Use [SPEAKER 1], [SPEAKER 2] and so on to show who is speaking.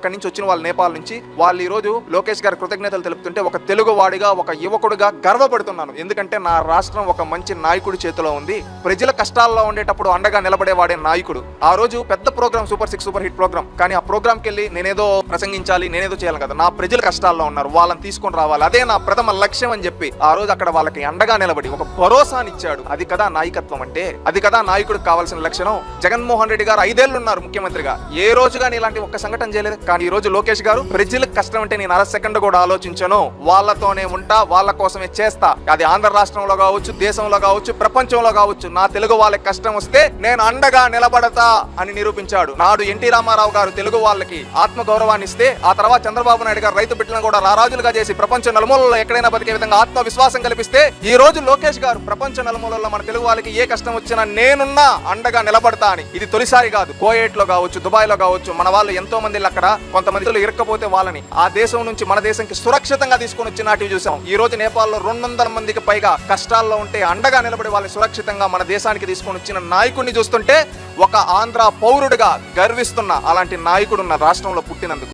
[SPEAKER 1] అక్కడి నుంచి వచ్చిన వాళ్ళు నేపాల్ నుంచి వాళ్ళు ఈరోజు లోకేష్ గారి కృతజ్ఞతలు తెలుపుతుంటే ఒక తెలుగు వాడిగా ఒక యువకుడిగా గర్వపడుతున్నాను. ఎందుకంటే నా రాష్ట్రం ఒక మంచి నాయకుడి చేతిలో ఉంది. ప్రజల కష్టాల్లో ఉండేటప్పుడు అండగా నిలబడేవాడే నాయకుడు. ఆ రోజు పెద్ద program super six super hit program కానీ ఆ ప్రోగ్రామ్కి వెళ్ళి నేనేదో ప్రసంగించాలి నేనేదో చేయాలి కదా. నా ప్రజలు కష్టాల్లో ఉన్నారు. వాళ్ళని తీసుకొని రావాలి. అదే నా ప్రథమ లక్ష్యం అని చెప్పి ఆ రోజు అక్కడ వాళ్ళకి అండగా నిలబడి ఒక భరోసానిచ్చాడు. అది కదా నాయకత్వం అంటే అది కదా నాయకుడికి కావాల్సిన లక్షణం. జగన్మోహన్ రెడ్డి గారు ఐదేళ్ళు ఉన్నారు ముఖ్యమంత్రిగా. ఏ రోజు కానీ ఇలాంటి ఒక్క సంఘటన చేయలేదు. కానీ ఈ రోజు లోకేష్ గారు ప్రజలకు కష్టం అంటే నేను అర సెకండ్ కూడా ఆలోచించను. వాళ్ళతోనే ఉంటా వాళ్ళ కోసమే చేస్తా. అది ఆంధ్ర రాష్ట్రంలో కావచ్చు దేశంలో కావచ్చు ప్రపంచంలో కావచ్చు. నా తెలుగు వాళ్ళకి కష్టం వస్తే నేను అండగా నిలబడతా అని నిరూపించాడు. నాడు ఎన్టీ రామారావు గారు తెలుగు వాళ్ళకి ఆత్మ గౌరవాన్ని ఇస్తే ఆ తర్వాత చంద్రబాబు నాయుడు గారు రైతు బిడ్డలను కూడా రారాజులుగా చేసి ప్రపంచ నలుమూలలో ఎక్కడైనా బతికే విధంగా ఆత్మవిశ్వాసం కల్పిస్తే ఈ రోజు లోకేష్ గారు ప్రపంచ నలుమూలలో మన తెలుగు వాళ్ళకి ఏ కష్టం వచ్చినా నేనున్నా అండగా నిలబడతా అని. ఇది తొలిసారి కాదు. కోయేట్లో కావచ్చు దుబాయ్లో కావచ్చు మన వాళ్ళు ఎంతో మంది అక్కడ కొంతమంది ఇరక్కపోతే వాళ్ళని. ఆ దేశం నుంచి మన దేశంకి సురక్షితంగా తీసుకొని వచ్చినట్టు చూసాం. ఈ రోజు నేపాల్లో రెండు వందల మందికి పైగా కష్టాల్లో ఉంటే అండగా నిలబడి వాళ్ళని సురక్షితంగా మన దేశానికి తీసుకొని వచ్చిన నాయకుడిని చూస్తుంటే ఒక ఆంధ్ర పౌరుడిగా గర్విస్తున్న అలాంటి నాయకుడు ఉన్న రాష్ట్రంలో పుట్టినందుకు.